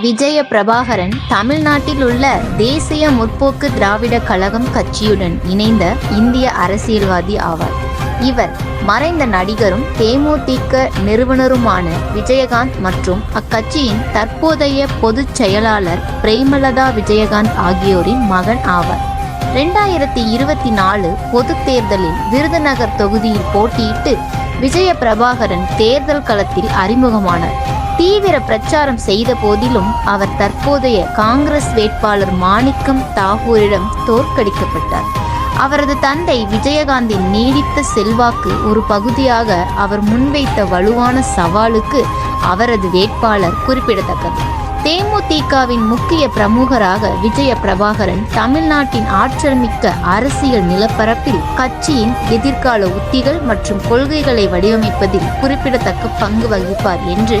விஜய பிரபாகரன் தமிழ்நாட்டில் உள்ள தேசிய முற்போக்கு திராவிட கழகம் கட்சியுடன் இணைந்த இந்திய அரசியல்வாதி ஆவார். இவர் மறைந்த நடிகரும் தேமுதிக நிறுவனருமான விஜயகாந்த் மற்றும் அக்கட்சியின் தற்போதைய பொதுச் செயலாளர் பிரேமலதா விஜயகாந்த் ஆகியோரின் மகன் ஆவார். ரெண்டாயிரத்தி இருபத்தி நாலு பொதுத் தேர்தலில் விருதுநகர் தொகுதியில் போட்டியிட்டு விஜய பிரபாகரன் தேர்தல் களத்தில் அறிமுகமானார். தீவிர பிரச்சாரம் செய்த போதிலும் அவர் தற்போதைய காங்கிரஸ் வேட்பாளர் மாணிக்கம் தாகூரிடம் தோற்கடிக்கப்பட்டார். அவரது தந்தை விஜயகாந்தின் நீடித்த செல்வாக்கு ஒரு பகுதியாக அவர் முன்வைத்த வலுவான சவாலுக்கு அவரது வேட்பாளர் குறிப்பிடத்தக்கது. தேமுதிகவின் முக்கிய பிரமுகராக விஜய பிரபாகரன் தமிழ்நாட்டின் ஆற்றல்மிக்க அரசியல் நிலப்பரப்பில் கட்சியின் எதிர்கால உத்திகள் மற்றும் கொள்கைகளை வடிவமைப்பதில் குறிப்பிடத்தக்க பங்கு வகிப்பார் என்று